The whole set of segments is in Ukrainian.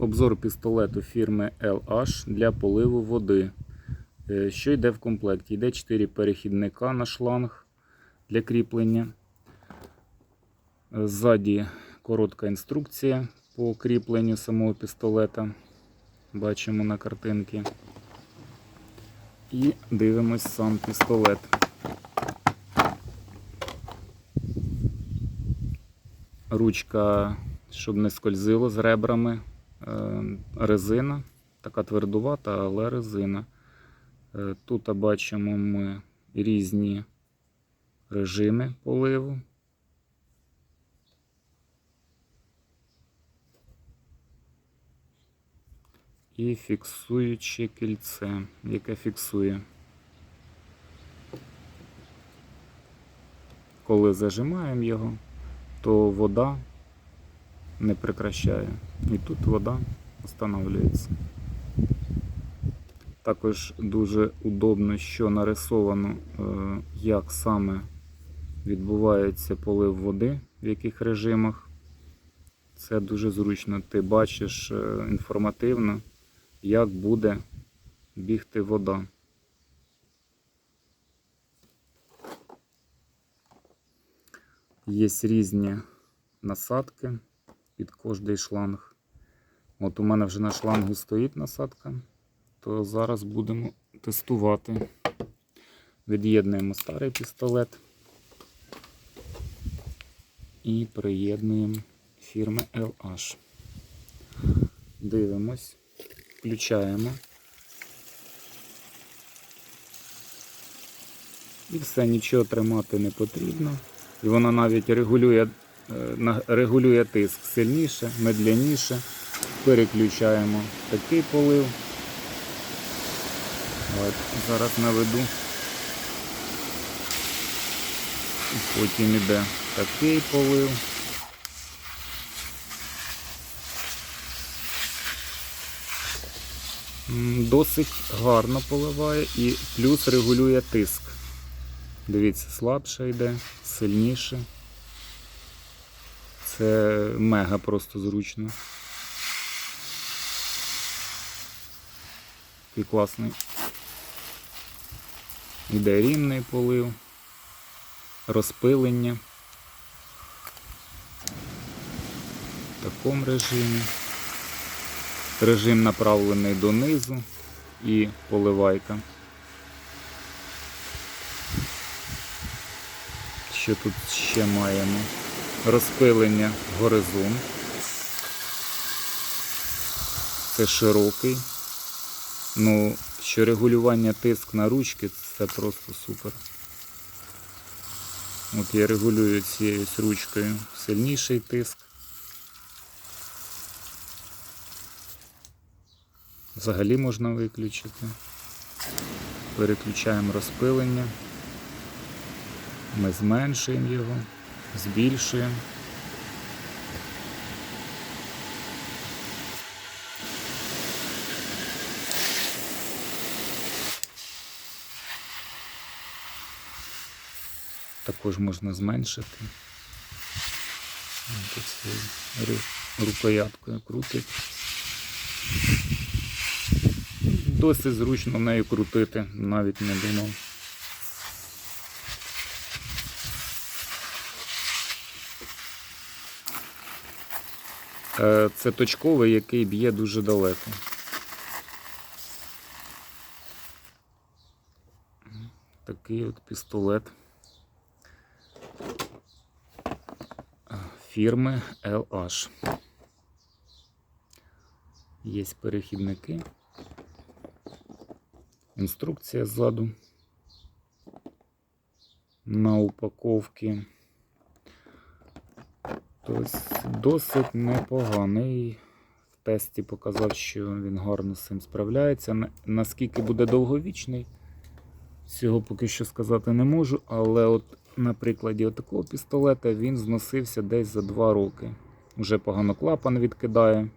Обзор пістолету фірми LH для поливу води. Е, Що йде в комплекті? Йде 4 перехідника на шланг для кріплення. Ззаді коротка інструкція по кріпленню самого пістолета. Бачимо на картинці. І дивимось сам пістолет. Ручка, щоб не скользило з ребрами. Е, резина, така твердувата, але резина. Е, Тут бачимо ми різні режими поливу. І фіксуюче кільце, яке фіксує. Коли зажимаємо його, то вода не прекращає. І тут вода встановлюється. Також дуже удобно, що нарисовано, е, як саме відбувається полив води, в яких режимах. Це дуже зручно. Ти бачиш е, інформативно, як буде бігти вода. Є різні насадки під кожний шланг. От у мене вже на шлангу стоїть насадка, то зараз будемо тестувати. Від'єднуємо старий пістолет і приєднуємо фірми LH. Дивимось, включаємо. І все, нічого тримати не потрібно. І вона навіть регулює регулює тиск сильніше, медляніше. Переключаємо такий полив. От, зараз наведу. Потім іде такий полив. Досить гарно поливає і плюс регулює тиск. Дивіться, слабше йде, сильніше. Це мега просто зручно. Такий класний. Іде рівний полив, розпилення. В такому режимі. Режим направлений донизу і поливайка. Що тут ще маємо? Розпилення горизонт. Це широкий. Ну, що регулювання тиск на ручки це просто супер. От я регулюю цією ручкою сильніший тиск. Взагалі можна виключити. Переключаємо розпилення. Ми зменшуємо його збільшуємо. Також можна зменшити. Рукояткою крутить. Досить зручно нею крутити, навіть не думав. Це точковий, який б'є дуже далеко. Такий от пістолет фірми LH. Є перехідники, інструкція ззаду на упаковці. Тобто досить непоганий. В тесті показав, що він гарно з цим справляється. Наскільки буде довговічний, цього поки що сказати не можу, але от на прикладі такого пістолета він зносився десь за 2 роки. Уже погано клапан відкидає.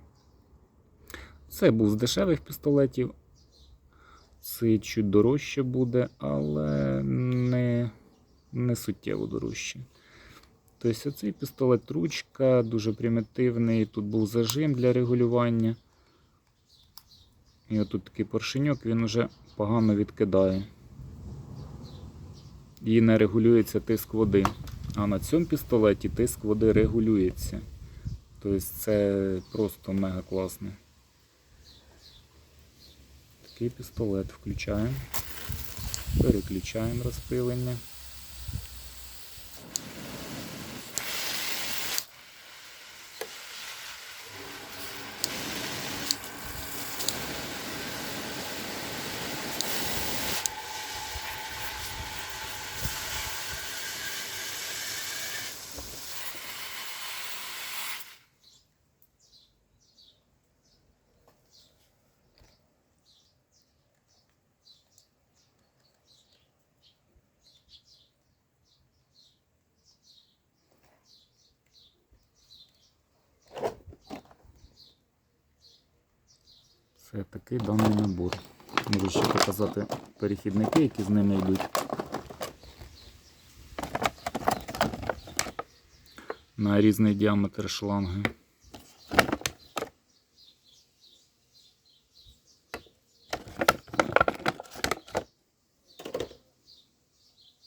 Це був з дешевих пістолетів. Цей чуть дорожче буде, але не, не суттєво дорожче. Тобто оцей пістолет ручка дуже примітивний. Тут був зажим для регулювання. І отут такий поршеньок, він уже погано відкидає. І не регулюється тиск води. А на цьому пістолеті тиск води регулюється. Тобто це просто мега класно. Такий пістолет включаємо. Переключаємо розпилення. Це такий даний набор. Можу ще показати перехідники, які з ними йдуть. На різний діаметр шланги.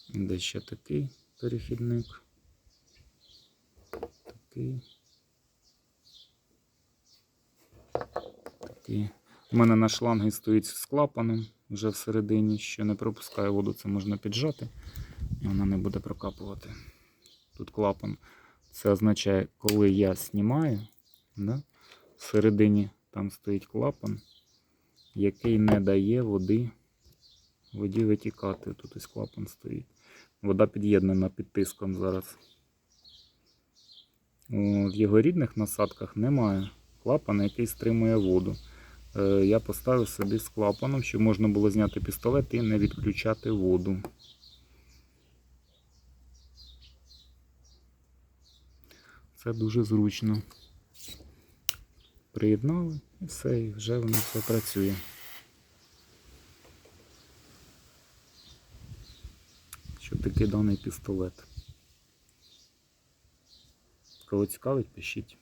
Де ще такий перехідник. Такий. Такий. У мене на шланги стоїть з клапаном вже всередині, що не пропускає воду, це можна піджати, і вона не буде прокапувати. Тут клапан. Це означає, коли я знімаю, да, всередині там стоїть клапан, який не дає води, воді витікати. Тут ось клапан стоїть. Вода під'єднана під тиском зараз. В його рідних насадках немає клапана, який стримує воду. Е, Я поставив собі з клапаном, щоб можна було зняти пістолет і не відключати воду. Це дуже зручно. Приєднали і все, і вже воно все працює. Що такий даний пістолет. Кого цікавить, пишіть.